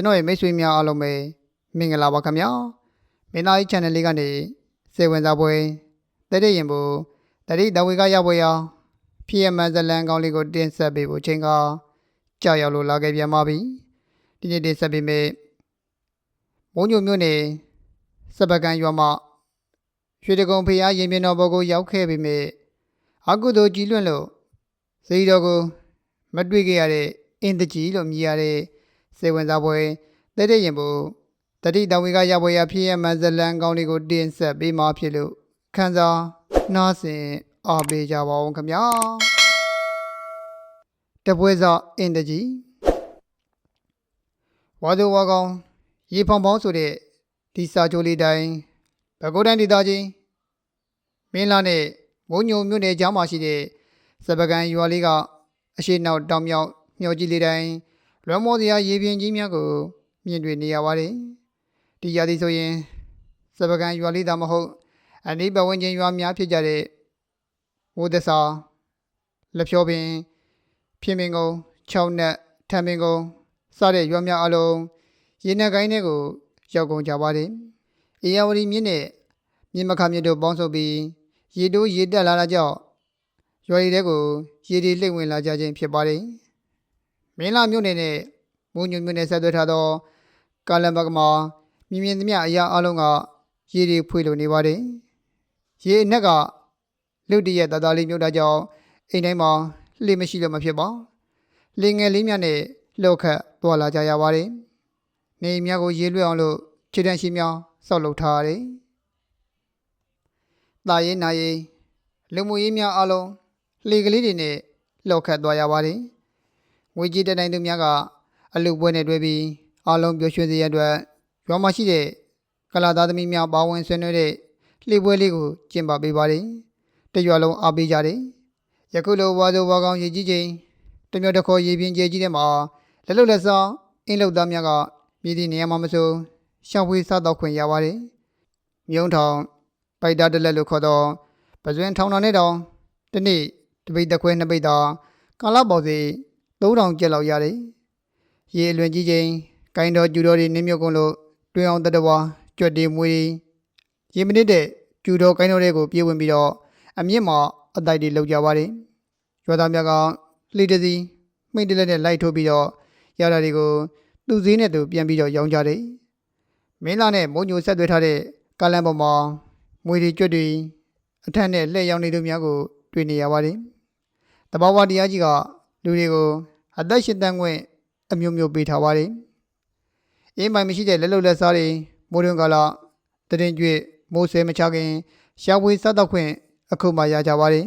ကျွန်တော်ရဲ့မိတ်ဆွေများအားလုံးပဲမင်္ဂလာပါခင်ဗျာမင်းသားကြီး channel လေးကနေစေဝင်စားပွဲတတိရင်ဘူးတတိတဝေကရပွဲရဖြစ်ရမှန်ဇလန်ကောင်းလေးကိုတင်ဆက်ပေးဖို့ချိန်ကကြောက်ရောက်လို့လာခဲ့ပြန်ပါပြီဒီနေ့တင်ဆက်ပေးမယ့်မုံညိုမြို့နယ်စပကန်ရွာမှာရွှေတကုံဖျားရင်ပြတော်ဘောကိုရောက်ခဲ့ပြီမြေအကုသိုလ်ကြီးလွန့်လို့စေတီတော်ကိုမတွေ့ခဲ့ရတဲ့အင်းတကြီးလို့မြည်ရတဲ့ စေဝင်စားပွဲတတဲ့ရင်ဘူးတတိတဝေကရပွဲရဖြစ်ရမှန်ဇလန်ကောင်းလေးကိုတင်ဆက်ပေးမှဖြစ်လို့ခန်းစားနားဆင်အားပေးကြပါဦးခင်ဗျာတပွဲစားအင်တကြီးဝါဒဝါကောင်ရေဖောင်ပေါင်းဆိုတဲ့ဒီစာချိုလေးတိုင်းဘကုတ်တိုင်းဒေသကြီးမင်းလာနဲ့မုံညုံမြို့နယ်ကြားမှာရှိတဲ့စပကန်ရွာလေးကအရှိနောက်တောင်မြောက်မျောကြီးလေးတိုင်း လွမ်းမောစရာရေပြင်ကြီးများကိုမြင်တွေ့နေရပါတယ်။ဒီရာသီဆိုရင်စပကန်ရွာလေးသာမဟုတ်အနိဘဝင်းချင်းရွာများဖြစ်ကြတဲ့မိုးသစာလက်ဖြောပင်ဖြင်းပင်ကုန်း၆နက်ထံပင်ကုန်းစတဲ့ရွာများအလုံးရေနက်ကိုင်းတွေကိုရောက်ကုန်ကြပါတယ်။အေယာဝတီမြစ်နဲ့မြစ်မခမြစ်တို့ပေါင်းစုပ်ပြီးရေတိုးရေတက်လာတာကြောင့်ရွာရီတဲ့ကိုရေဒီလှိမ့်ဝင်လာကြခြင်းဖြစ်ပါတယ်။ မင်းလာမြို့နယ်နဲ့မုံညုံမြို့နယ်ဆက်သွယ်ထားသောကာလံဘကမှာမြင်မြင်သမျှအရာအလုံးကရေတွေဖွေလိုနေပါတယ်။ရေအနက်ကလူတရက်တသားလေးမြုပ်တာကြောင့်အိမ်တိုင်းမှာလေမရှိလို့မဖြစ်ပါ။လေငယ်လေးများနဲ့လှုပ်ခတ်သွားလာကြရပါတယ်။နေအိမ်များကိုရေလွှဲအောင်လို့ခြေတန်းရှိများစောက်လုပ်ထားရတယ်။တာရေးနာရေးလူမှုရေးများအလုံးလေကလေးတွေနဲ့လှုပ်ခတ်သွားရပါတယ်။ ငွေကြေးတက်တိုင်းသူများကအလူပွဲနဲ့တွဲပြီးအားလုံးပျော်ရွှင်စေရန်အတွက်ရွာမှာရှိတဲ့ကလာသားသမီးများပါဝင်ဆွေးနွေးတဲ့လှေပွဲလေးကိုကျင်းပပေးပါတယ်။တရွာလုံးအားပေးကြတယ်။ယခုလိုဝါဆိုဝါကောင်ရေကြီးချိန်တမျိုးတစ်ခေါ်ရေပြင်းကျဲကြီးတဲ့မှာလက်လုံလက်ဆောင်အင်းလုတ်သားများကမြည်သည့်နေရာမှာမဆိုရှောင်ဝေးစားတော့ခွင့်ရပါတယ်။မြုံထောင်ပိုက်တာတက်လက်လို့ခေါ်တော့ပဇွင်ထောင်တော်နဲ့တောင်တနေ့တပိတ်တစ်ခွဲနှစ်ပိတ်သာကာလပေါ်စီ 3000ကျပ်လောက်ရတယ်။ရေအလွန်ကြီးချင်းကိုင်းတော်ကျူတော်တွေနင်းမြုပ်ကုန်လို့တွင်အောင်တတဝါကြွက်တွေမွေးရေမနစ်တဲ့ကျူတော်ကိုင်းတော်တွေကိုပြေးဝင်ပြီးတော့အမြင့်မှာအတိုက်တွေလောက်ကြပါတယ်။ရွာသားများကလှေတစီမိတ်တလက်နဲ့လိုက်ထိုးပြီးတော့ရတာတွေကိုသူ့စည်းနဲ့သူပြန်ပြီးတော့ရောင်းကြတယ်။မင်းလာနဲ့မုံညိုဆက်သွဲထားတဲ့ကားလမ်းပေါ်မှာမွေတွေကြွက်တွေအထက်နဲ့လှည့်ရောက်နေသူများကိုတွေ့နေရပါတယ်။တဘာဝတရားကြီးကလူတွေကို အသက်ရှင်တန်ခွင့်အမျိုးမျိုးပေးထားပါတယ်။အင်းမိုင်မရှိတဲ့လက်လုံလက်စားတွေမိုးတွင်ကာလတရင်ကျွေမိုးဆဲမချခင်ရှားဝေးစားတော့ခွင့်အခုမှရကြပါတယ်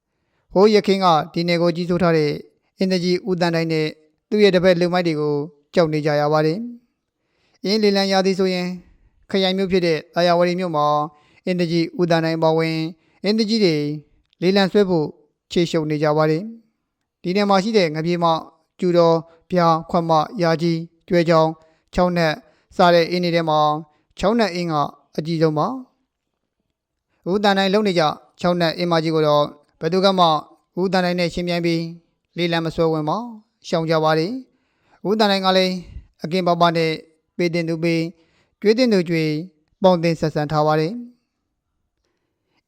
။ဟိုးရခင်ကဒီနယ်ကိုကြီးစိုးထားတဲ့အင်တကြီးဦးတန်တိုင်းနဲ့သူ့ရဲ့တပည့်လူမိုက်တွေကိုကြောက်နေကြရပါတယ်။အင်းလီလန်ရာသီဆိုရင်ခရိုင်မျိုးဖြစ်တဲ့တာယာဝတီမြို့မှာအင်တကြီးဦးတန်တိုင်းပါဝင်အင်တကြီးတွေလီလန်ဆွဲဖို့ခြေရှုပ်နေကြပါတယ်။ ဒီနေရာမှာရှိတဲ့ငပြေမကျူတော်ပြားခွက်မရာကြီးကျွဲချောင်းချောင်းနဲ့စားတဲ့အင်းတွေထဲမှာချောင်းနဲ့အင်းကအကြီးဆုံးပါဦးတန်တိုင်းလုံနေကြချောင်းနဲ့အင်းမကြီးကိုတော့ဘယ်သူကမှဦးတန်တိုင်းနဲ့ရှင်းပြိုင်ပြီးလေးလံမစွဲဝင်ပါရှောင်ကြပါလေဦးတန်တိုင်းကလည်းအကင်ပါပါနဲ့ပေးတင်သူပေးကျွေးတင်သူကျွေးပေါင်တင်ဆက်ဆံထားပါတယ်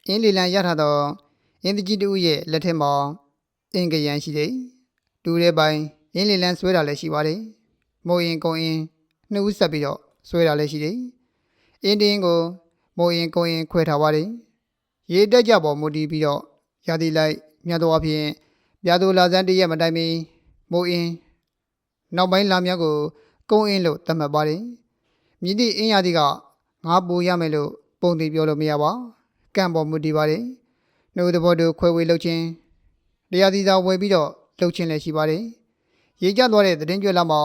အင်းလီလံရထားတော့အင်းတကြီးတူရဲ့လက်ထက်မှာ အင်းကရန်ရှိတယ်တူတဲ့ပိုင်းရင်းလီလန်းဆွဲတာလည်းရှိပါတယ်။မိုးရင်ကုံရင်နှစ်ဦးဆက်ပြီးတော့ဆွဲတာလည်းရှိတယ်။အင်းတင်းကိုမိုးရင်ကုံရင်ခွဲထားပါတယ်။ရေတက်ကြပေါ်မူတည်ပြီးတော့ရာသီလိုက်မြတ်တော်အဖြစ်ပြာသူလာစန်းတည့်ရက်မတိုင်မီမိုးရင်နောက်ပိုင်းလာများကိုကုံအင်းလို့သတ်မှတ်ပါတယ်။မြည်သည့်အင်းရာသီကငါပူရမယ်လို့ပုံတည်ပြောလို့မရပါ။ကန့်ပေါ်မူတည်ပါတယ်။နှုတ်သဘောတူခွဲဝေလှုပ်ခြင်း တရားသီသာဝယ်ပြီးတော့လှုပ်ခြင်းလည်းရှိပါတယ်။ရေကျသွားတဲ့သတင်းကြွက်လာမှာ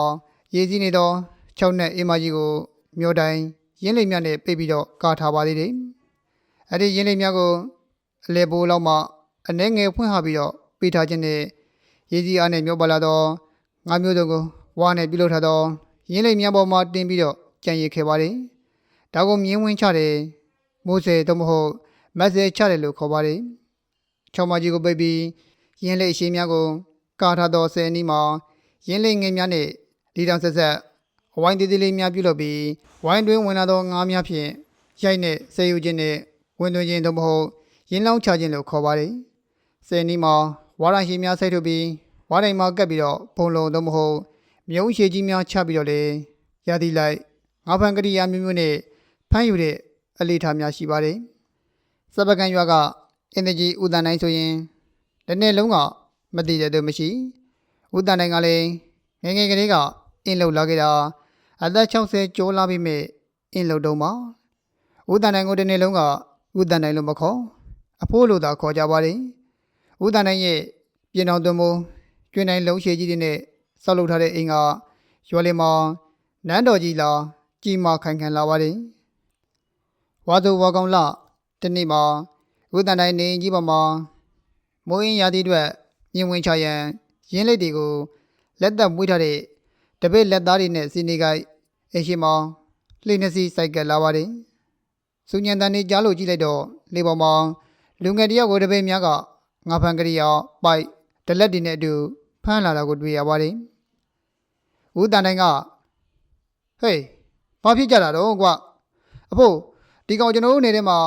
ရေစီးနေသော၆နဲ့အေးမကြီးကိုမြို့တိုင်းရင်းလိမ်မြနဲ့ပိတ်ပြီးတော့ကာထားပါသေးတယ်။အဲ့ဒီရင်းလိမ်မြကိုအလေပိုးလောက်မှအနှဲငယ်ဖွင့်ဟပြီးတော့ပေးထားခြင်းနဲ့ရေစီးအားနဲ့မြို့ပါလာတော့ငါးမျိုးစုံကိုဝါနဲ့ပြုလုပ်ထားသောရင်းလိမ်မြပေါ်မှာတင်ပြီးတော့ကြံရည်ခဲ့ပါတယ်။ဒါကိုမြင်းဝင်းချတယ်မိုးစေတော့မဟုတ်မက်ဆေချတယ်လို့ခေါ်ပါတယ်။ချောင်းမကြီးကိုပိတ်ပြီး ရင်းလိမ်အရှိများကို ကာထားသောဆယ်အနီးမှာရင်းလိမ်ငယ်များနဲ့ဒီတောင်ဆက်ဆက်ဝဝိုင်းသေးသေးလေးများပြုလုပ်ပြီးဝိုင်းတွင်းဝင်လာသောငါးများဖြင့်ရိုက်နှင့်ဆေးယူခြင်းနှင့်ဝင်သွင်းခြင်းသို့မဟုတ်ရင်းလောင်းချခြင်းလို့ခေါ်ပါတယ်။ဆယ်နီးမှာဝါရရှိများဆိတ်ထုတ်ပြီးဝါတိုင်းမှာကပ်ပြီးတော့ဘုံလုံးသို့မဟုတ်မြုံရှိကြီးများချပြီးတော့လေရသည်လိုက်ငါးဖန်ကရိယာမျိုးမျိုးနဲ့ဖမ်းယူတဲ့အလေးထားများရှိပါတယ်။စပကံရွာကအင်တကြီးဥဒန်တိုင်းဆိုရင် တစ်နေ့လုံးကမတည်တဲ့သူမရှိဥဒန်တိုင်းကလည်းငယ်ငယ်ကလေးကအင်းလောက်လာခဲ့တာအသက်60ကျော်လာပြီမဲ့အင်းလောက်တုံးပါဥဒန်တိုင်းကိုတစ်နေ့လုံးကဥဒန်တိုင်းလို့မခေါ်အဖိုးလို့သာခေါ်ကြပါတယ်ဥဒန်တိုင်းရဲ့ပြင်တော်သွင်းမိုးကျွင်းတိုင်းလုံးရှည်ကြီးတွေနဲ့ဆောက်လုပ်ထားတဲ့အိမ်ကရွာလေးမှာနန်းတော်ကြီးလာကြီးမာခိုင်ခံလာပါတယ်ဝါသူဝါကောင်လာတနေ့မှာဥဒန်တိုင်းနေအိမ်ကြီးပေါ်မှာ မိုးရင်ရာသီအတွက်မြင်ဝင်ချရန်ရင်းလက်တွေကိုလက်သက်မွေးထားတဲ့တပည့်လက်သားတွေနဲ့စီနေကိုက်အရှိမောင်လှိနေစီစိုက်ကလာပါတယ်။စူညံတန်နေကြားလို့ကြည့်လိုက်တော့လေပေါ်မှာလူငယ်တယောက်ကိုတပည့်များကငါဖန်ကလေးရောက်ပိုက်တလက်တွေနဲ့အတူဖမ်းလာတာကိုတွေ့ရပါတယ်။ဦးတန်တိုင်းကဟေးဘာဖြစ်ကြတာတော့ကွာအဖို့ဒီကောင်ကျွန်တော်တို့နေထဲမှာ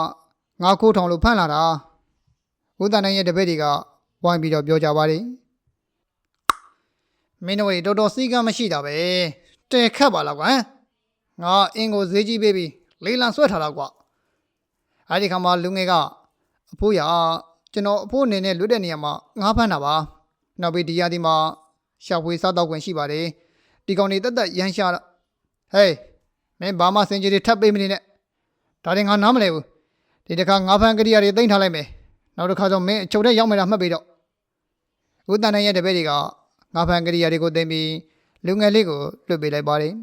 ငါခိုးထောင်လို့ဖမ်းလာတာ ဦးတန်တိုင်းရဲ့တပည့်တွေကဝိုင်းပြီးတော့ပြောကြပါတယ်မင်းတို့တွေတော်တော်စီကံမရှိတာပဲတဲခတ်ပါလားကွာငါအင်းကိုဈေးကြီးပေးပြီးလေးလံဆွဲထားတာကွာအဲ့ဒီခါမှာလူငယ်ကအဖိုးရကျွန်တော်အဖိုးအနေနဲ့လွတ်တဲ့နေရာမှာငါးဖမ်းတာပါနောက်ပြီးဒီရဒီမှာရှာဖွေစားတော့ခွင့်ရှိပါတယ်ဒီကောင်တွေတက်တက်ရမ်းရှာတော့ဟေးမင်းဘာမှစင်ကြီးတွေထပ်ပေးမနေနဲ့ဒါတွေငါနားမလဲဘူးဒီတစ်ခါငါးဖမ်းကရိယာတွေတိမ့်ထားလိုက်မယ် နောက်တစ်ခါကျမင်းအချုပ်ထဲရောက်မယ်လားမှတ်ပေးတော့ဦးတန်နိုင်ရဲ့တပည့်တွေကငါးဖမ်းကရိယာတွေကိုသိမ့်ပြီးလူငယ်လေးကိုလွတ်ပေးလိုက်ပါတယ်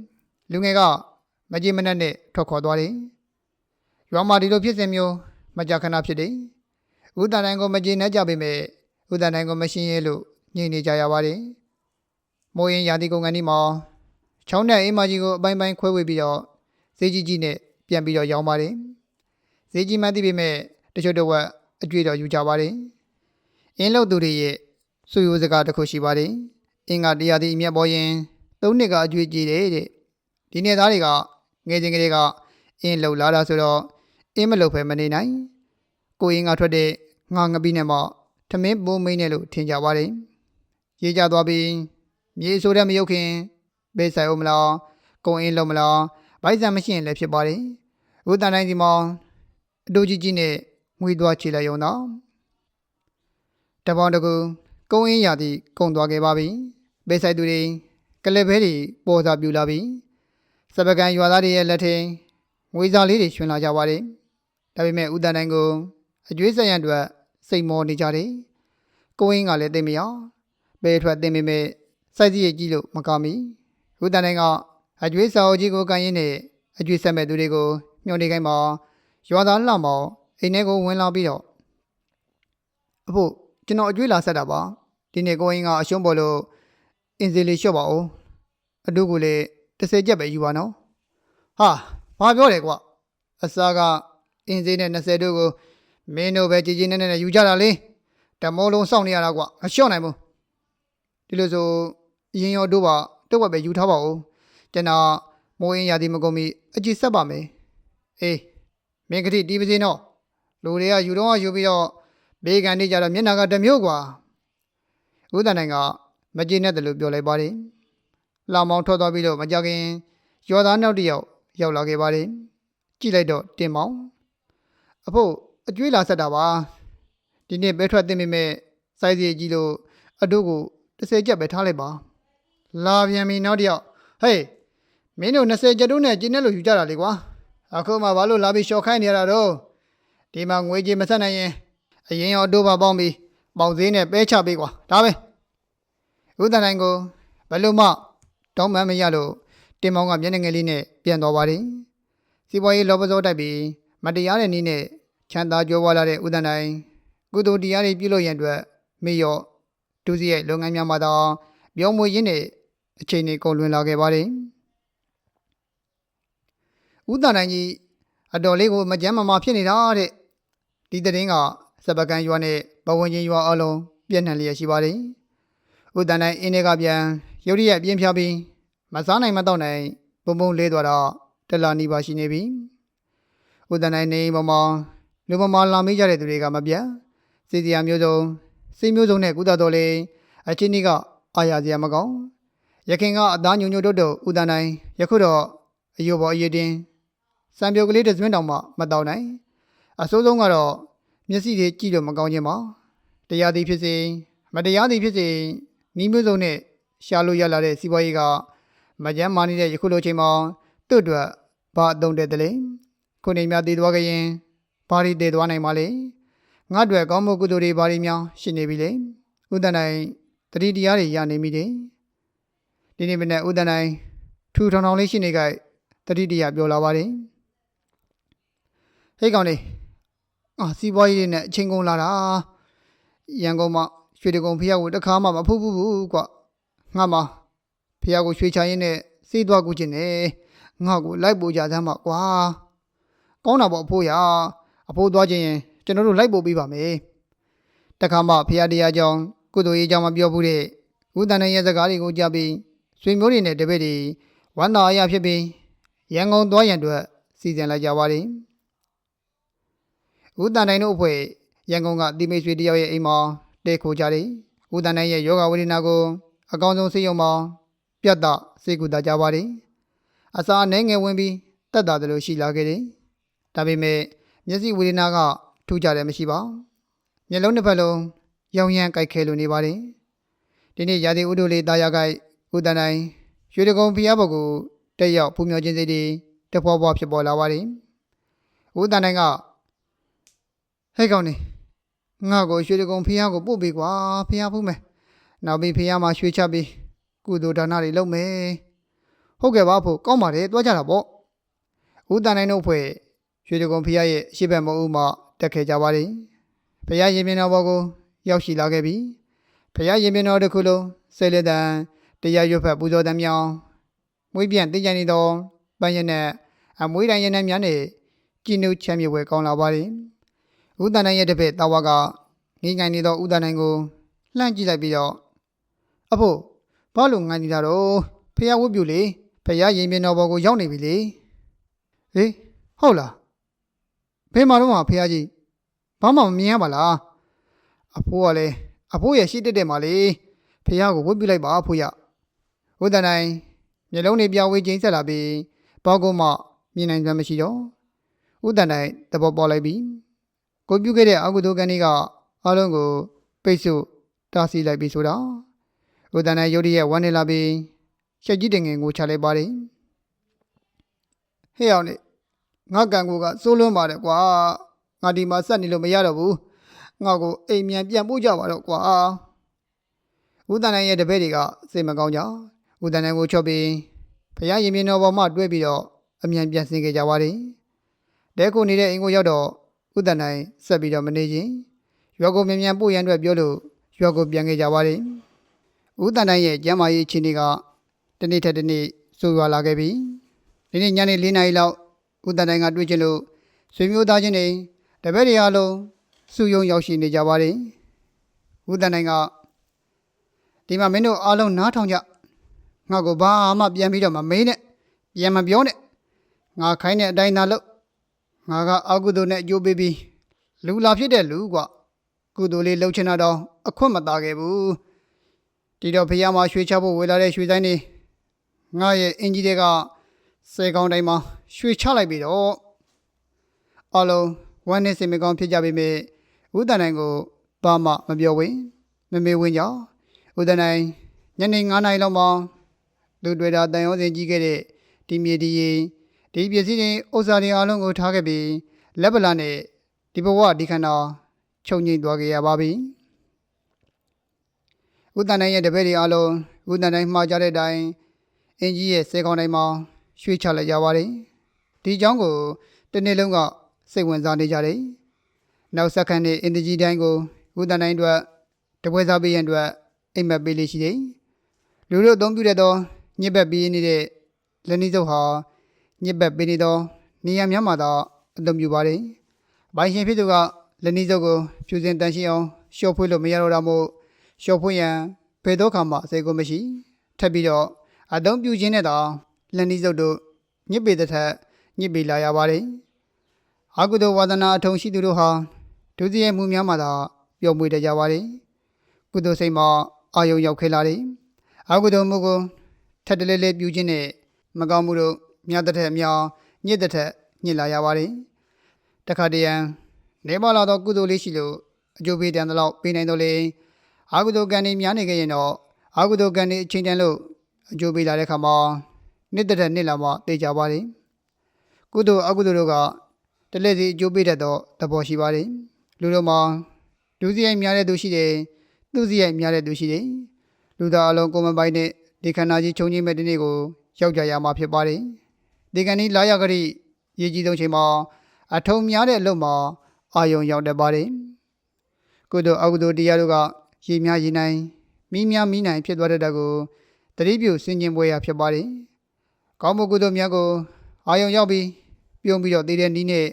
လူငယ်ကမကြည်မနှက်နဲ့ထွက်ခေါ်သွားတယ်ရွာမှာဒီလိုဖြစ်စဉ်မျိုးမကြာခဏဖြစ်တယ်ဦးတန်နိုင်ကိုမကြည်နှက်ကြပေမဲ့ဦးတန်နိုင်ကိုမရှင်းရဲလို့ညှိနေကြရပါတယ်မိုးရင်ရာသီကုန်ကန်ဒီမှာချောင်းနဲ့အိမ်မကြီးကိုအပိုင်းပိုင်းခွဲဝေပြီးတော့ဈေးကြီးကြီးနဲ့ပြန်ပြီးတော့ရောင်းပါတယ်ဈေးကြီးမှန်းသိပေမဲ့တချို့တော့ အကျွေးတော်ယူကြပါတယ်အင်းလို့သူတွေရဲ့စွေရိုးစကားတစ်ခုရှိပါတယ်အင်းကတရားသည်အမျက်ပေါ်ရင်သုံးနှစ်ကအကျွေးကြီးတယ်တဲ့ဒီနေ့သားတွေကငယ်ချင်းကလေးကအင်းလှုပ်လာတာဆိုတော့အင်းမလှုပ်ဖဲမနေနိုင်ကိုအင်းကထွက်တဲ့ငါငပိနဲ့မှထမင်းပိုးမိန်နဲ့လို့ထင်ကြပါတယ်ရေးကြသွားပြီးမြေဆိုတဲ့မရုပ်ခင်ဘေးဆိုင်အောင်မလားကိုအင်းလှုပ်မလားဗိုက်ဆန်မရှိရင်လည်းဖြစ်ပါတယ်ဥတန်တိုင်းဒီမောင်အတူကြီးကြီးနဲ့ ငွေသွားချေလိုက်ရုံတော့တပေါင်းတကူကုန်းအင်းရာသီကုန်သွားခဲ့ပါပြီဘေးဆိုင်သူတွေကလစ်ဘဲတွေပေါ်စားပြူလာပြီစပကန်ရွာသားတွေရဲ့လက်ထင်းငွေစားလေးတွေရှင်လာကြပါတယ်ဒါပေမဲ့ဥတန်တိုင်းကိုအကျွေးဆက်ရန်အတွက်စိတ်မောနေကြတယ်ကုန်းအင်းကလည်းသိမရဘေးထွက်သိမိမဲ့စိုက်စည်းရကြီးလို့မကမီဥတန်တိုင်းကအကျွေးစာအုပ်ကြီးကိုကန်ရင်းနဲ့အကျွေးဆက်မဲ့သူတွေကိုညှို့နေခိုင်းမှာရွာသားလှမောင် အိမ်ထဲကိုဝင်လာပြီးတော့အဖို့ကျွန်တော်အကျွေးလာဆက်တာပါဒီနေ့ကိုအင်းကအရှုံးပေါ်လို့အင်စီလေးလျှော့ပါဦးအတူကိုလေ30ချက်ပဲယူပါနော်ဟာဘာပြောလဲကွာအစားကအင်စီနဲ့20တို့ကိုမင်းတို့ပဲကြည်ကြည်နဲ့နဲ့ယူကြတာလေတမောလုံးစောင့်နေရတာကွာမလျှော့နိုင်ဘူးဒီလိုဆိုရင်ရောတို့ပါတော့ပဲယူထားပါဦးကျွန်တော်မိုးရင်ရာသီမကုန်မီအကြည့်ဆက်ပါမယ်အေးမင်းကတိတီးပါစေနော် လူတွေကယူတော့ယူပြီးတော့ဘေးကန်နေကြတော့မျက်နှာကတစ်မျိုးကွာဦးတန်နိုင်ကမကျေနပ်တယ်လို့ပြောလိုက်ပါတယ်လောင်မောင်ထွက်သွားပြီးတော့မကြခင်ရောသားနောက်တစ်ယောက်ရောက်လာခဲ့ပါတယ်ကြည့်လိုက်တော့တင်မောင်အဖို့အကျွေးလာဆက်တာပါဒီနေ့ပဲထွက်တင်မိမဲ့စိုက်စီကြီးလို့အတုကို30ချက်ပဲထားလိုက်ပါလာပြန်ပြီနောက်တစ်ယောက်ဟေးမင်းတို့20ချက်တို့နဲ့ကျင်းနေလို့ယူကြတာလေကွာအခုမှဘာလို့လာပြီးရှော့ခိုင်းနေရတာတော့ ဒီမှာငွေကြေးမဆက်နိုင်ရင်အရင်ရောတို့ပါပေါင်းပြီးပေါင်သေးနဲ့ပဲချပေးကွာဒါပဲဥဒ္ဒနိုင်ကိုဘယ်လို့မှတောင်းပန်မရလို့တင်မောင်ကမျက်နှာငယ်လေးနဲ့ပြန်သွားပါတယ်စီပွားရေးလောဘစောတိုက်ပြီးမတရားတဲ့နည်းနဲ့ချမ်းသာကြွယ်ဝလာတဲ့ဥဒ္ဒနိုင်ကုသိုလ်တရားတွေပြုလုပ်ရန်အတွက်မေရော့ဒုစရိုက်လုပ်ငန်းများမှာတော့ပြောင်းမွေရင်းနဲ့အချိန်တွေကုန်လွင်လာခဲ့ပါတယ်ဥဒ္ဒနိုင်ကြီးအတော်လေးကိုမကြမ်းမမာဖြစ်နေတာတဲ့ ဒီတဲ့င်းကစပကန်ရွာနဲ့ဘဝဝင်ချင်းရွာအလုံးပြည့်နှံလျက်ရှိပါတယ်။ဥဒ္ဒနိုင်အင်းတွေကပြန်ရုတ်တရက်ပြင်းပြပြီးမစားနိုင်မတော့နိုင်ဘပုံပုံလေးသွားတော့တက်လာနီးပါရှိနေပြီဦးတန်နိုင်နေအိမ်ပေါ်မှာလူပေါ်မှာလာမေးကြတဲ့သူတွေကမပြတ်စီစီယာမျိုးစုံစိတ်မျိုးစုံနဲ့ကုသတော်လေအချင်းကြီးကအာရစရာမကောင်းရခင်ကအသားညုံညုံတို့တို့ဦးတန်နိုင်ယခုတော့အယိုပေါ်အရေးတင်စံပြုတ်ကလေးတစ်စင်းတောင်မှမတောင်းနိုင် အစိုးဆုံးကတော့မျက်စိတွေကြည့်လို့မကောင်းခြင်းပါတရားသည်ဖြစ်စေမတရားသည်ဖြစ်စေနီးမျိုးစုံနဲ့ရှာလို့ရလာတဲ့စီးပွားရေးကမကြမ်းမာနေတဲ့ယခုလိုချိန်မှာသူ့အတွက်ဘာအသုံးတဲ့တလဲခုနေများတည်သွားကြရင်ဘာတွေတည်သွားနိုင်ပါလဲငါ့အတွက်ကောင်းမှုကုသိုလ်တွေဘာတွေများရှိနေပြီလေဥဒ္ဒနိုင်တတိတရားတွေရနေမိတယ်ဒီနေ့မနေ့ဥဒ္ဒနိုင်ထူထောင်ထောင်လေးရှိနေကြတတိတရားပြောလာပါတယ်ဟေးကောင်လေး အာစီးပွားရေးတွေနဲ့အချင်းကုန်လာတာရန်ကုန်မှာရွှေတကုံဖျက်ကိုတစ်ခါမှမဖုတ်ဘူးဘူးကွငါမှာဖျက်ကိုရွှေချရင်းနဲ့စေးသွားကူခြင်းနဲ့ငါ့ကိုလိုက်ပို့ကြသမ်းပါကွာကောင်းတာပေါ့အဖိုးရအဖိုးသွားခြင်းရင်ကျွန်တော်တို့လိုက်ပို့ပေးပါမယ်တခါမှဖျက်တရားကြောင့်ကုသိုလ်ရေးကြောင့်မပြောဘူးတဲ့ဦးတန်တဲ့ရဲ့စကားတွေကိုကြားပြီးဆွေမျိုးတွေနဲ့တပည့်တွေဝမ်းသာအရာဖြစ်ပြီးရန်ကုန်သွားရန်အတွက်စီစဉ်လိုက်ကြပါတယ် ဦးတန်တိုင်းတို့အဖွဲ့ရန်ကုန်ကတိမိတ်ဆွေတယောက်ရဲ့အိမ်မှာတဲခိုကြတယ်ဦးတန်တိုင်းရဲ့ယောဂဝိဒနာကိုအကောင်းဆုံးစေယုံမှာပြတ်တာစေကူတာကြပါတယ်အစာအနေငယ်ဝင်ပြီးတက်တာတယ်လို့ရှိလာခဲ့တယ်ဒါပေမဲ့မျက်စိဝေဒနာကထူးကြတယ်မရှိပါမျက်လုံးတစ်ဖက်လုံးရောင်ရမ်းကြိုက်ခဲလို့နေပါတယ်ဒီနေ့ရာသီဥတုလေးတာယာကြိုက်ဦးတန်တိုင်းရွှေတကုံဖျားဘုတ်ကိုတက်ရောက်ပူမျောခြင်းစိတ်တွေတဖွာဖွာဖြစ်ပေါ်လာပါတယ်ဦးတန်တိုင်းက ဟဲ့ကောင်နေငါ့ကိုရွှေတကုံဖျားကိုပို့ပေးကွာဖျားဖူးမယ်နောက်ပြီးဖျားမှာရွှေချပြီးကုသိုလ်ဒါနတွေလုပ်မယ်ဟုတ်ကဲ့ပါဖို့ကောင်းပါတယ်တွားကြတာပေါ့ဦးတန်တိုင်းတို့ဖွဲ့ရွှေတကုံဖျားရဲ့ရှေ့ဘက်မအုပ်မှတက်ခဲ့ကြပါတယ်ဖျားရင်မြင်တော်ဘောကိုရောက်ရှိလာခဲ့ပြီဖျားရင်မြင်တော်တစ်ခုလုံးဆယ်လက်တန်တရားရွတ်ဖက်ပူဇော်တမ်းမြောင်းမွေးပြန်တင်ကြနေသောပန်းရနဲ့အမွေးတိုင်းရနဲ့များနဲ့ကြည်နုချမ်းမြေဝဲကောင်းလာပါတယ်။ ဦးတန်နိုင်ရဲ့တစ်ဖက်တာဝါကငိမ့်ငိုင်နေသောဦးတန်နိုင်ကိုလှမ်းကြည့်လိုက်ပြီးတော့အဖို့ဘာလို့ငိုင်းနေတာတော့ဖះဝတ်ပြူလေဖះရင်ပြင်းတော်ဘောကိုရောက်နေပြီလေဟေးဟုတ်လားဘယ်မှာတော့မှဖះကြီးဘာမှမမြင်ရပါလားအဖိုးကလည်းအဖိုးရဲ့ရှိတက်တက်မှာလေဖះကိုဝတ်ပြလိုက်ပါအဖိုးရဦးတန်နိုင်မျက်လုံးတွေပြဝေးချင်းဆက်လာပြီးဘောက်ကုန်းမှမြင်နိုင်စွမ်းမရှိတော့ဦးတန်နိုင်သဘောပေါက်လိုက်ပြီ ကိုပြုတ်ခဲ့တဲ့အကုသိုလ်ကံတွေကအားလုံးကိုပိတ်ဆို့တားဆီးလိုက်ပြီဆိုတာဦးတန်နိုင်ရုတ်တရက်ဝမ်းနေလာပြီးရှက်ကြီးတင်ငယ်ကိုချလိုက်ပါတယ်ဟဲ့အောင်လေငါကံကိုကစိုးလွန်းပါတယ်ကွာငါဒီမှာဆက်နေလို့မရတော့ဘူးငါ့ကိုအိမ်မြန်ပြန်ပို့ကြပါတော့ကွာဦးတန်နိုင်ရဲ့တပည့်တွေကစိတ်မကောင်းကြဦးတန်နိုင်ကိုချော့ပြီးဖခင်ရင်မြင်တော်ပေါ်မှတွဲပြီးတော့အမြန်ပြန်ဆင်းခဲ့ကြပါတယ်တဲကိုနေတဲ့အင်ကိုရောက်တော့ ဦးတန်နိုင်ဆက်ပြီးတော့မနေချင်းရွာကိုမြန်မြန်ပို့ရန်အတွက်ပြောလို့ရွာကိုပြန်ခဲ့ကြပါတယ်ဦးတန်နိုင်ရဲ့ကျမ်းမာရေးအခြေအနေကတနေ့ထက်တနေ့ဆိုးရွားလာခဲ့ပြီဒီနေ့ညနေ၄နာရီလောက်ဦးတန်နိုင်ကတွေ့ချင်လို့ဆွေမျိုးသားချင်းတွေတပည့်တွေအားလုံးစုယုံရောက်ရှိနေကြပါတယ်ဦးတန်နိုင်ကဒီမှာမင်းတို့အားလုံးနားထောင်ကြငါ့ကိုဘာမှပြန်ပြီးတော့မမေးနဲ့ပြန်မပြောနဲ့ငါခိုင်းတဲ့အတိုင်းသာလုပ် ငါကအကုသိုလ်နဲ့အကျိုးပေးပြီးလူလာဖြစ်တဲ့လူကွကုသိုလ်လေးလုပ်ချင်တာတော့အခွင့်မသာခဲ့ဘူးဒီတော့ဖះမှာရွှေချဖို့ဝေလာတဲ့ရွှေဆိုင်နေငါရဲ့အင်ဂျီတွေကစေကောင်းတိုင်းမှာရွှေချလိုက်ပြီတော့အလုံးဝမ်းနဲ့စင်မကောင်းဖြစ်ကြပေမဲ့ဦးတန်နိုင်ကိုဘာမှမပြောဝင်မမေဝင်ကြောင်းဦးတန်နိုင်ညနေ9နာရီလောက်မှာလူတွေတာတန်ရုံးစင်ကြီးခဲ့တဲ့ဒီမြေဒီရင် ဒီပစ္စည်းတွေဥစ္စာတွေအလုံးကိုထားခဲ့ပြီးလက်ပလာနဲ့ဒီဘဝဒီခန္ဓာချုပ်ငိမ့်သွားကြရပါပြီဥတန်တိုင်းရဲ့တပည့်တွေအလုံးဥတန်တိုင်းမှားကြတဲ့အတိုင်းအင်ကြီးရဲ့စေကောင်းတိုင်းမှာရွှေ့ချလိုက်ကြပါတယ်ဒီအကြောင်းကိုတနေ့လုံးကစိတ်ဝင်စားနေကြတယ်နောက်ဆက်ခန်းနဲ့အင်ကြီးတိုင်းကိုဥတန်တိုင်းအတွက်တပွဲစားပေးရန်အတွက်အိမ်မက်ပေးလေးရှိတယ်လူတို့အသုံးပြုတဲ့တော့ညစ်ပတ်ပြီးနေတဲ့လက်နီးစုပ်ဟာ ညစ်ဘက်ပေးနေသောနေရာများမှာသာအသုံးပြုပါတယ်။ဘိုင်ရှင်ဖြစ်သူကလက်နီးစုပ်ကိုဖြူစင်တန်ရှင်းအောင်ရှော့ဖွေးလို့မရတော့တာမို့ရှော့ဖွေးရန်ဘယ်တော့မှအစေကိုမရှိထပ်ပြီးတော့အသုံးပြုခြင်းနဲ့သာလက်နီးစုပ်တို့ညစ်ပေတဲ့ထက်ညစ်ပေလာရပါတယ်အကုသိုလ်ဝါဒနာအထုံရှိသူတို့ဟာဒုစရိုက်မှုများမှသာပျော်မွေ့တတ်ကြပါတယ်ကုသိုလ်စိတ်မှာအာယုံရောက်ခဲ့လာတယ်အကုသိုလ်မှုကိုထက်တလဲလဲပြုခြင်းနဲ့မကောင်းမှုတို့ မြတ်တဲ့ထက်များညစ်တဲ့ထက်ညစ်လာရပါတယ်တခါတရံနေမလာတော့ကုသိုလ်လေးရှိလို့အကျိုးပေးတယ်တော့ပေးနိုင်တော့လေအကုသိုလ်ကံတွေများနေခဲ့ရင်တော့အကုသိုလ်ကံတွေအချိန်တန်လို့အကျိုးပေးလာတဲ့ခါမှာနှစ်တဲ့ထက်နှစ်လာမှတေချာပါတယ်ကုသိုလ်အကုသိုလ်တို့ကတလက်စီအကျိုးပေးတတ်သောသဘောရှိပါတယ်လူတို့မှာဒုစရိုက်များတဲ့သူရှိတယ်သူစရိုက်များတဲ့သူရှိတယ်လူသားအလုံးကိုယ်မပိုင်တဲ့ဒီခန္ဓာကြီးခြုံငင်းမဲ့ဒီနေ့ကိုရောက်ကြရမှာဖြစ်ပါတယ် ဒီကနေ့လာရကတိရည်ကြီးဆုံးချိန်မှာအထုံများတဲ့အလုပ်မှာအာယုံရောက်တတ်ပါတယ်ကုသိုလ်အကုသိုလ်တရားတို့ကရည်များရည်နိုင်မိများမိနိုင်ဖြစ်သွားတဲ့တက်ကိုတတိပြုစင်ကျင်ပွဲရဖြစ်ပါတယ်ကောင်းမှုကုသိုလ်များကိုအာယုံရောက်ပြီးပြုံးပြီးတော့တည်တဲ့နီးနဲ့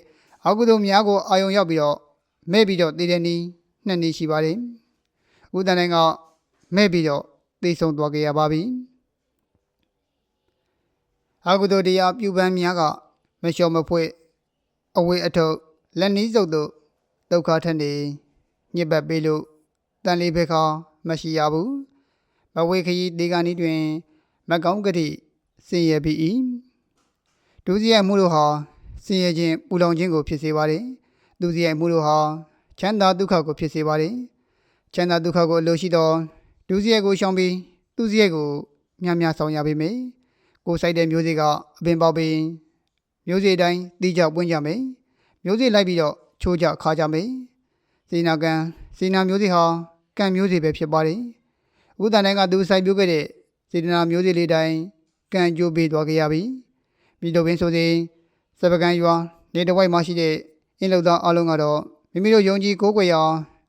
အကုသိုလ်များကိုအာယုံရောက်ပြီးတော့မဲ့ပြီးတော့တည်တဲ့နီးနှစ်နည်းရှိပါတယ်ဥဒ္ဒနိုင်ကမဲ့ပြီးတော့သိဆုံးသွားကြရပါပြီ အကုသိုလ်တရားပြုပန်းများကမလျှော်မဖွဲ့အဝေးအထုပ်လက်နီးစုပ်တို့ဒုက္ခထက်နေညစ်ပတ်ပေးလို့တန်လေးဘက်ခါမရှိရဘူးမဝေခရီဒီကနီးတွင် မကောင်းကတိစင်ရပြီ၏ဒုစရိုက်မှုတို့ဟာစင်ရခြင်းပူလောင်ခြင်းကိုဖြစ်စေပါတယ်ဒုစရိုက်မှုတို့ဟာချမ်းသာဒုက္ခကိုဖြစ်စေပါတယ်ချမ်းသာဒုက္ခကိုအလိုရှိသောဒုစရိုက်ကိုရှောင်ပြီးသူစရိုက်ကိုမြတ်မြတ်ဆောင်ရပါမယ် ကိုယ်ဆိုင်တဲ့မျိုးစေ့ကအပင်ပေါက်ပြီးမျိုးစေ့တိုင်းတီးကြပွင့်ကြမယ်မျိုးစေ့လိုက်ပြီးတော့ချိုးကြခါကြမယ်စေနာကံစေနာမျိုးစေ့ဟာကံမျိုးစေ့ပဲဖြစ်ပါတယ်ဥဒ္ဒနိုင်ကသူစိုက်ပျိုးခဲ့တဲ့စေတနာမျိုးစေ့လေးတိုင်းကံကြိုးပေးသွားခဲ့ရပြီမိတို့ပင်ဆိုစဉ်စပကံရွာနေတဝိုက်မှာရှိတဲ့အင်းလုံသားအလုံးကတော့မိမိတို့ယုံကြည်ကိုးကွယ်ရာ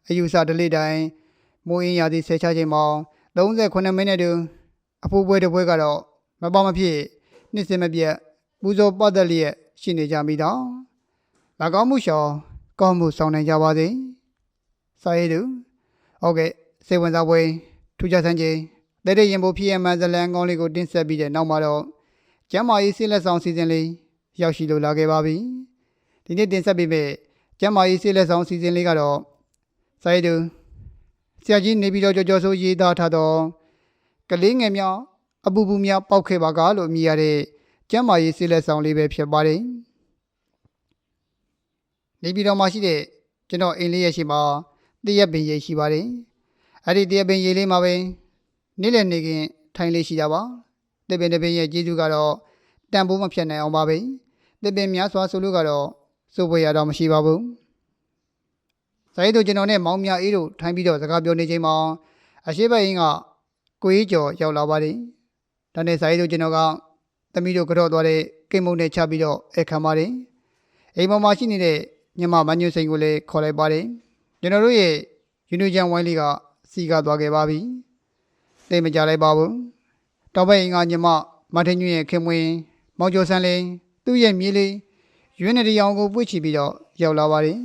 အယူဆဓလေ့တိုင်းမိုးအင်းရာသီဆဲချချိန်မှာ38မိနစ်တွင်အဖိုးပွဲတစ်ပွဲကတော့ မပေါမဖြစ်နှစ်စင်မပြတ်ပူဇော်ပတ်သက်လျက်ရှိနေကြမိတော့မကောင်းမှုရှောင်ကောင်းမှုဆောင်နိုင်ကြပါစေစာရေးသူဟုတ်ကဲ့စေဝင်စားပွဲထူးခြားဆန်းခြင်းတဲ့တဲ့ရင်ဖို့ဖြစ်ရမှန်ဇလန်ကောင်းလေးကိုတင်ဆက်ပြီးတဲ့နောက်မှာတော့ကျမ်းမာရေးဆေးလက်ဆောင်စီစဉ်လေးရောက်ရှိလိုလာခဲ့ပါပြီဒီနေ့တင်ဆက်ပေးမယ့်ကျမ်းမာရေးဆေးလက်ဆောင်စီစဉ်လေးကတော့စာရေးသူဆရာကြီးနေပြီးတော့ကြော်ကြော်ဆိုရေးသားထားသောကလေးငယ်များ အပူပူများပောက်ခဲ့ပါကလို့မြည်ရတဲ့ကျမ်းမာရေးဆေးလက်ဆောင်လေးပဲဖြစ်ပါတယ်နေပြီးတော့မှရှိတဲ့ကျွန်တော်အိမ်လေးရဲ့ရှိမှာတရက်ပင်ရိပ်ရှိပါတယ်အဲ့ဒီတရက်ပင်ရိပ်လေးမှာပဲနေ့လည်နေခင်ထိုင်လေးရှိတာပါတပင်တပင်ရဲ့ကျေးဇူးကတော့တန်ဖိုးမဖြတ်နိုင်အောင်ပါပဲတပင်များစွာဆိုလို့ကတော့စိုးပွေရတော့မရှိပါဘူးဇာတ်တို့ကျွန်တော်နဲ့မောင်မြအေးတို့ထိုင်ပြီးတော့စကားပြောနေချိန်မှာအရှိဘက်အင်းကကိုကြီးကျော်ရောက်လာပါတယ် ဒါနဲ့ဇာတ်တို့ကျွန်တော်ကသမီးတို့ကြော့သွားတဲ့ကိမ့်မုံနဲ့ချပြီးတော့အခမ်းပါတယ်အိမ်ပေါ်မှာရှိနေတဲ့ညမမညွစိန်ကိုလည်းခေါ်လိုက်ပါတယ်ကျွန်တော်တို့ရဲ့ယူနီဂျန်ဝိုင်းလေးကစီကသွားခဲ့ပါပြီသိမကြလိုက်ပါဘူးတောက်ဘက်အင်္ဂါညမမထင်းညွရဲ့ခင်မွင်မောင်ကျော်ဆန်းလေးသူ့ရဲ့မြေးလေးရွေးနေတရားကိုပွေ့ချပြီးတော့ရောက်လာပါတယ်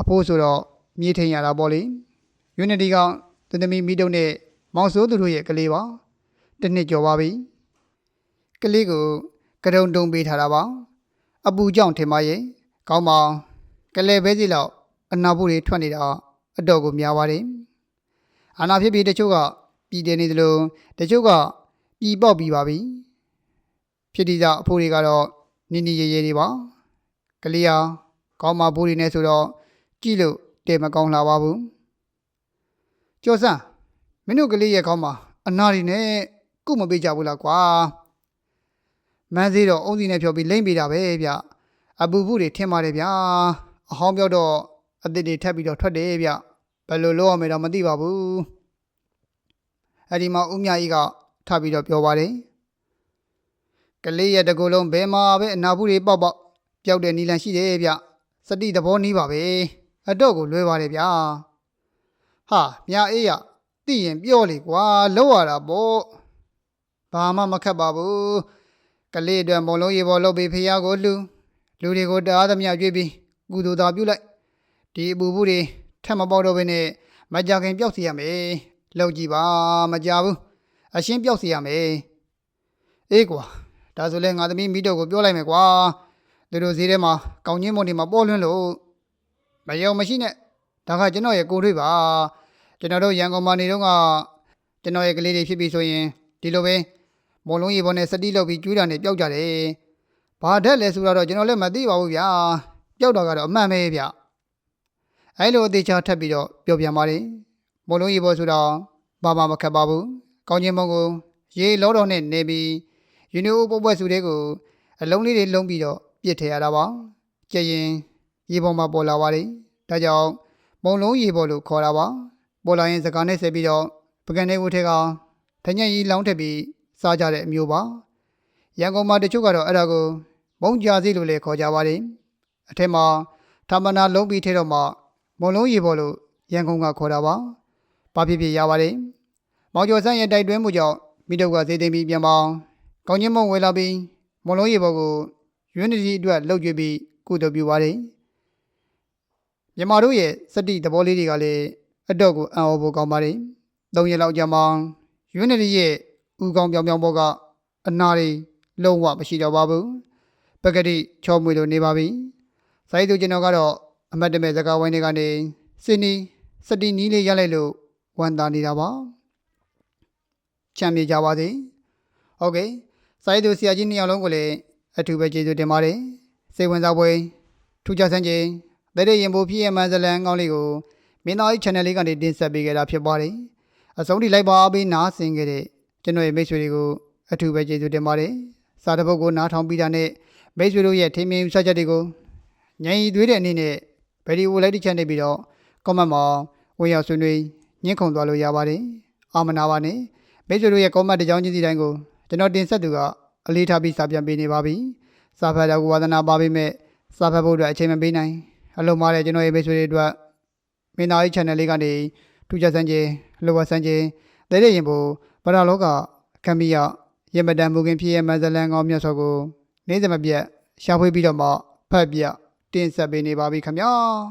အဖိုးဆိုတော့မြေးထင်ရတာပေါ့လေရွေးနေဒီကောင်တသမီမိတုံနဲ့မောင်စိုးသူတို့ရဲ့ကလေးပါ တစ်နှစ်ကျော်ပါပြီကလေးကိုကရုံတုံပေးထားတာပါအပူကြောင့်ထင်ပါရဲ့ကောင်းပါကလေးပဲစီလောက်အနာဘူးတွေထွက်နေတာအတော့ကိုများပါတယ်အာနာဖြစ်ပြီးတချို့ကပြည်တယ်နေသလိုတချို့ကပြည်ပေါက်ပြီးပါပြီဖြစ်ဒီစားအဖိုးတွေကတော့နင်းနီရဲရဲတွေပါကလေးဟာကောင်းမဘူးတွေနဲ့ဆိုတော့ကြည့်လို့တဲမကောင်းလာပါဘူးကျော်စံမင်းတို့ကလေးရဲ့ကောင်းမှာအနာတွေနဲ့ ကုမပေးကြဘူးလားကွာမန်းသေးတော့အုံးစီနဲ့ဖြောပြီးလိမ့်ပေးတာပဲဗျအပူဘူးတွေထင်ပါတယ်ဗျာအဟောင်းပြောတော့အသစ်တွေထပ်ပြီးတော့ထွက်တယ်ဗျဘယ်လိုလုပ်ရမလဲတော့မသိပါဘူးအဲ့ဒီမှာဦးမြကြီးကထပ်ပြီးတော့ပြောပါတယ်ကလေးရဲ့တကူလုံးဘယ်မှာပဲအနာဘူးတွေပေါက်ပေါက်ပျောက်တဲ့နီလန်ရှိတယ်ဗျစတိသဘောနီးပါပဲအတော့ကိုလွဲပါတယ်ဗျာဟာမြအေးရသိရင်ပြောလေကွာလောက်ရတာပေါ့ ဘာမှမခက်ပါဘူးကလေးအတွက်ဘုံလုံးရေပေါ်လုပ်ပြီးဖះကိုလှူလူတွေကိုတအားသမျှကြွေးပြီးကုသိုလ်သာပြုလိုက်ဒီအပူဘူးတွေထက်မပေါက်တော့ဘဲနဲ့မကြခင်ပျောက်စီရမယ်လောက်ကြည့်ပါမကြဘူးအရှင်းပျောက်စီရမယ်အေးကွာဒါဆိုလဲငါသမီးမိတော့ကိုပြောလိုက်မယ်ကွာသူတို့ဈေးထဲမှာကောင်းချင်းမုံတွေမှာပေါ်လွန်းလို့မယုံမရှိနဲ့ဒါကကျွန်တော်ရဲ့ကိုယ်တွေ့ပါကျွန်တော်တို့ရန်ကုန်မှာနေတော့ကကျွန်တော်ရဲ့ကလေးတွေဖြစ်ပြီဆိုရင်ဒီလိုပဲ မုံလုံးရေပေါ်နဲ့စတိလောက်ပြီးကျွေးတာနဲ့ပျောက်ကြတယ်ဘာဓာတ်လဲဆိုတော့ကျွန်တော်လည်းမသိပါဘူးဗျာပျောက်တာကတော့အမှန်ပဲဗျအဲလိုအသေးချာထပ်ပြီးတော့ပြောပြပါတယ်မုံလုံးရေပေါ်ဆိုတော့ဘာမှမခက်ပါဘူးကောင်းချင်းမုံကိုရေလောတော်နဲ့နေပြီးယူနီအိုပွဲပွဲစုတွေကိုအလုံးလေးတွေလုံးပြီးတော့ပြစ်ထည့်ရတာပါကြည်ရင်ရေပေါ်မှာပေါ်လာပါတယ်ဒါကြောင့်မုံလုံးရေပေါ်လို့ခေါ်တာပါပေါ်လာရင်စကားနဲ့ဆက်ပြီးတော့ပကံနေဝတ်ထဲကတညက်ကြီးလောင်းထက်ပြီး စားကြတဲ့အမျိုးပါရန်ကုန်မှာတချို့ကတော့အဲ့ဒါကိုမုံကြာစီလို့လည်းခေါ်ကြပါတယ်အထက်မှာထာမနာလုံးပြီးထဲတော့မှမုံလုံးရေပေါ်လို့ရန်ကုန်ကခေါ်တာပါဘာဖြစ်ဖြစ်ရပါတယ်မောင်ကျော်ဆန်းရဲ့တိုက်တွန်းမှုကြောင့်မိတုတ်ကစေသိမ်းပြီးပြန်ပေါင်းကောင်းချင်းမုံဝေလာပြီးမုံလုံးရေပေါ်ကို Unity အတွက်လှုပ်ကြွေးပြီးကုသိုလ်ပြုပါတယ်မြန်မာတို့ရဲ့စတိသဘောလေးတွေကလည်းအတော့ကိုအံ့ဩဖို့ကောင်းပါတယ်။၃ရက်လောက်ကြာမှ Unity ရဲ့ ဥကောင်းပြောင်ပြောင်ဘောကအနာတွေလုံးဝမရှိတော့ပါဘူး။ပကတိချောမွေလိုနေပါပြီ။စာရေးသူကျွန်တော်ကတော့အမတ်တမဲ့စကားဝိုင်းတွေကနေစင်နီစတိနီးလေးရလိုက်လို့ဝန်တာနေတာပါ။ချမ်းမြေကြပါစေ။ဟုတ်ကဲ့စာရေးသူဆရာကြီးနှစ်ယောက်လုံးကိုလည်းအထူးပဲကျေးဇူးတင်ပါတယ်စိတ်ဝင်စားပွဲထူးခြားဆန်းခြင်းတဲ့တဲ့ရင်ပိုဖြစ်ရမှန်ဇလန်ကောင်းလေးကိုမင်းသားကြီး channel လေးကနေတင်ဆက်ပေးခဲ့တာဖြစ်ပါတယ်အဆုံးထိလိုက်ပါအားပေးနားဆင်ခဲ့တဲ့ ကျွန်တော်ရဲ့မိတ်ဆွေတွေကိုအထူးပဲကျေးဇူးတင်ပါတယ်စာတစ်ပုဒ်ကိုနားထောင်ပြီးတာနဲ့မိတ်ဆွေတို့ရဲ့ထင်မြင်ယူဆချက်တွေကိုညင်ရီသွေးတဲ့အနေနဲ့ဗီဒီယိုလိုက်တစ်ချက်နေပြီးတော့ comment မှာဝင်ရောက်ဆွေးနွေးညှင့်ခုန်သွားလို့ရပါတယ်အာမနာပါနဲ့မိတ်ဆွေတို့ရဲ့ comment တစ်ကြောင်းချင်းစီတိုင်းကိုကျွန်တော်တင်ဆက်သူကအလေးထားပြီးစာပြန်ပေးနေပါပြီ။စာဖတ်တော့ကိုဝါသနာပါပေးမဲ့စာဖတ်ဖို့အတွက်အချိန်မပေးနိုင်။အလုံးမတဲ့ကျွန်တော်ရဲ့မိတ်ဆွေတွေအတွက်မင်းသားရေး channel လေးကနေထူးခြားစမ်းခြင်းလောဘစမ်းခြင်းတဲ့တဲ့ရင်ဖို့ ပရလောကကံမီယရမတန်မူခင်ဖြစ်ရဲ့မဇလန်ကောင်းမြတ်စွာကိုနေ့စဉ်မပြတ်ရှာဖွေပြီးတော့မှဖတ်ပြတင်ဆက်ပေးနေပါပြီခင်ဗျာ။